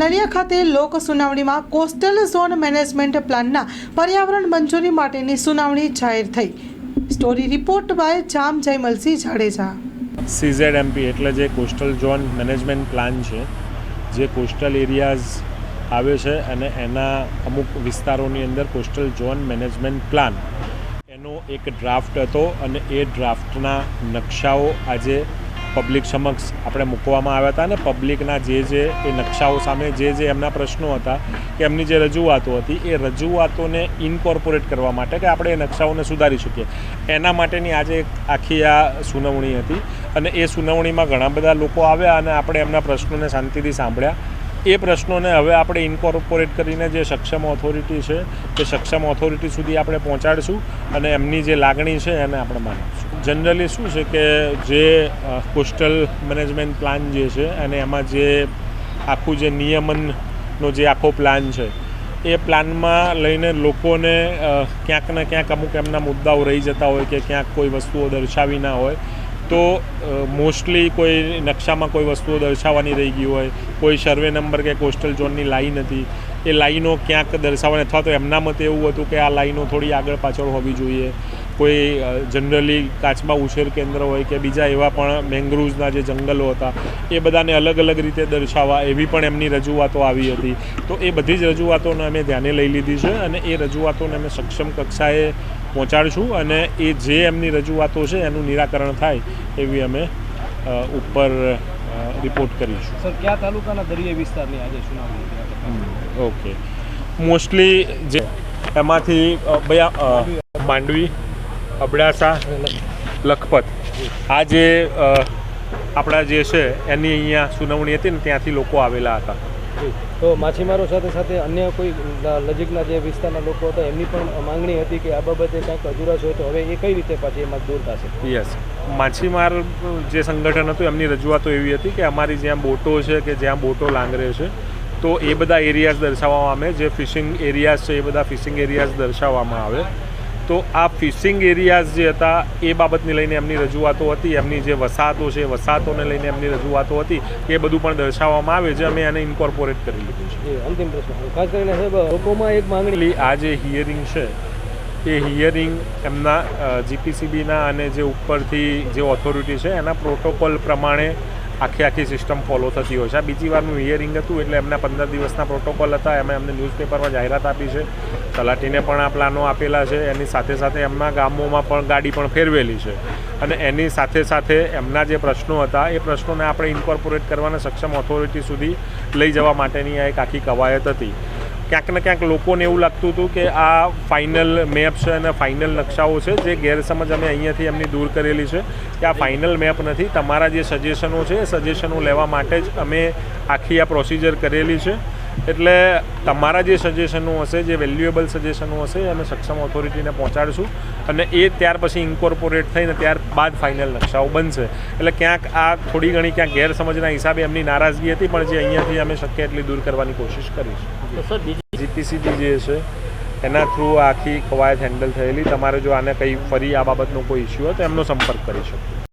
નલિયા ખાતે લોક સુનાવણીમાં કોસ્ટલ ઝોન મેનેજમેન્ટ પ્લાનના પર્યાવરણ મંજૂરી માટેની સુનાવણી જાહેર થઈ. Story report by Jam Jaymalsinh Jadeja. CZ MP એટલે જે કોસ્ટલ ઝોન મેનેજમેન્ટ પ્લાન છે, જે કોસ્ટલ એરિયાઝ આવે છે અને એના અમુક વિસ્તારોની અંદર કોસ્ટલ ઝોન મેનેજમેન્ટ પ્લાન. એનો એક ડ્રાફ્ટ હતો અને એ ડ્રાફ્ટના નકશાઓ આજે પબ્લિક સમક્ષ આપણે મૂકવામાં આવ્યા હતા અને પબ્લિકના જે જે એ નકશાઓ સામે જે જે એમના પ્રશ્નો હતા કે એમની જે રજૂઆતો હતી, એ રજૂઆતોને ઇન્કોર્પોરેટ કરવા માટે કે આપણે એ નકશાઓને સુધારી શકીએ. એના માટેની આજે આખી આ સુનાવણી હતી અને એ સુનાવણીમાં ઘણા બધા લોકો આવ્યા અને આપણે એમના પ્રશ્નોને શાંતિથી સાંભળ્યા. એ પ્રશ્નોને હવે આપણે ઇન્કોર્પોરેટ કરીને જે સક્ષમ ઓથોરિટી છે, તે સક્ષમ ઓથોરિટી સુધી આપણે પહોંચાડીશું અને એમની જે લાગણી છે એને આપણે માનીશું. જનરલી શું છે કે જે કોસ્ટલ મેનેજમેન્ટ પ્લાન જે છે અને એમાં જે આખું જે નિયમનનો જે આખો પ્લાન છે, એ પ્લાનમાં લઈને લોકોને ક્યાંક ને ક્યાંક અમુક એમના મુદ્દાઓ રહી જતા હોય કે ક્યાંક કોઈ વસ્તુઓ દર્શાવી ના હોય, તો મોસ્ટલી કોઈ નકશામાં કોઈ વસ્તુઓ દર્શાવવાની રહી ગઈ હોય, કોઈ સર્વે નંબર કે કોસ્ટલ ઝોનની લાઈન હતી, એ લાઈનો ક્યાંક દર્શાવવાની, અથવા તો એમના મતે એવું હતું કે આ લાઈનો થોડી આગળ પાછળ હોવી જોઈએ કોઈ જનરલી કાચબા ઉછેર કેન્દ્ર હોય કે બીજા એવા પણ મેંગ્રુવ્સના જે જંગલો હતા એ બધાને અલગ અલગ રીતે દર્શાવવા એવી પણ એમની રજૂઆતો આવી હતી. તો એ બધી જ રજૂઆતોને અમે ધ્યાને લઈ લીધી છે અને એ રજૂઆતોને અમે સક્ષમ કક્ષાએ પહોંચાડીશું અને એ જે એમની રજૂઆતો છે એનું નિરાકરણ થાય એવી અમે ઉપર રિપોર્ટ કરીશું. સર કયા તાલુકાના દરિયાઈ વિસ્તારની આજે સુનાવણી ઓકે મોસ્ટલી જે એમાંથી માંડવી અબડાસા લખપત. આ જે આપણા જે છે એની અહીંયા સુનાવણી હતી ને ત્યાંથી લોકો આવેલા હતા. તો માછીમારો સાથે સાથે અન્ય કોઈ નજીકના જે વિસ્તારના લોકો હતા એમની પણ માંગણી હતી કે આ બાબતે કંઈક અધુરાશ છે તો હવે એ કઈ રીતે પાછી એમાં દૂર થશે? યસ માછીમાર જે સંગઠન હતું એમની રજૂઆતો એવી હતી કે અમારી જ્યાં બોટો છે કે જ્યાં બોટો લાંગરે છે તો એ બધા એરિયાઝ દર્શાવવામાં આવે. જે ફિશિંગ એરિયાઝ છે એ બધા ફિશિંગ એરિયાઝ દર્શાવવામાં આવે. તો આ ફિશિંગ એરિયાઝ જે હતા એ બાબતને લઈને એમની રજૂઆતો હતી એમની જે વસાહતો છે વસાહતોને લઈને એમની રજૂઆતો હતી એ બધું પણ દર્શાવવામાં આવે છે અમે એને ઇન્કોર્પોરેટ કરી લીધું છે. અંતિમ પ્રશ્ન. ખાસ કરીને લોકોમાં એક માંગણી. આ જે હિયરિંગ છે એ હિયરિંગ એમના જીપીસીબીના અને જે ઉપરથી જે ઓથોરિટી છે એના પ્રોટોકોલ પ્રમાણે આખી આખી સિસ્ટમ ફોલો થતી હોય છે. આ બીજી વારનું હિયરિંગ હતું એટલે એમના પંદર દિવસના પ્રોટોકોલ હતા એમાં એમને ન્યૂઝપેપરમાં જાહેરાત આપી છે. તલાટીને પણ આ પ્લાનો આપેલા છે. એની સાથે સાથે એમના ગામોમાં પણ ગાડી પણ ફેરવેલી છે. અને એની સાથે સાથે એમના જે પ્રશ્નો હતા, એ પ્રશ્નોને આપણે ઇન્કોર્પોરેટ કરવાના સક્ષમ ઓથોરિટી સુધી લઈ જવા માટેની આ એક આખી કવાયત હતી. ક્યાંક ને ક્યાંક લોકોને એવું લાગતું હતું કે આ ફાઇનલ મેપ છે અને ફાઇનલ નકશાઓ છે જે ગેરસમજ અમે અહીંયાથી એમની દૂર કરેલી છે. કે આ ફાઇનલ મેપ નથી. તમારા જે સજેશનો છે એ સજેશનો લેવા માટે જ અમે આખી આ પ્રોસિજર કરેલી છે. એટલે તમારા જે સજેશનો હશે જે વેલ્યુએબલ સજેશનો હશે અમે સક્ષમ ઓથોરિટીને પહોંચાડીશું અને એ ત્યાર પછી ઇન્કોર્પોરેટ થઈને ત્યારબાદ ફાઇનલ નકશાઓ બનશે. એટલે ક્યાંક આ થોડી ઘણી ક્યાંક ગેરસમજના હિસાબે એમની નારાજગી હતી પણ જે અહીંયાથી અમે શક્ય એટલી દૂર કરવાની કોશિશ કરીશું. જીપીસીબી જે છે એના થ્રુ આખી કવાયત હેન્ડલ થયેલી. તમારે જો આને કંઈ ફરી આ બાબતનો કોઈ ઇસ્યુ હોય તો એમનો સંપર્ક કરી શકો.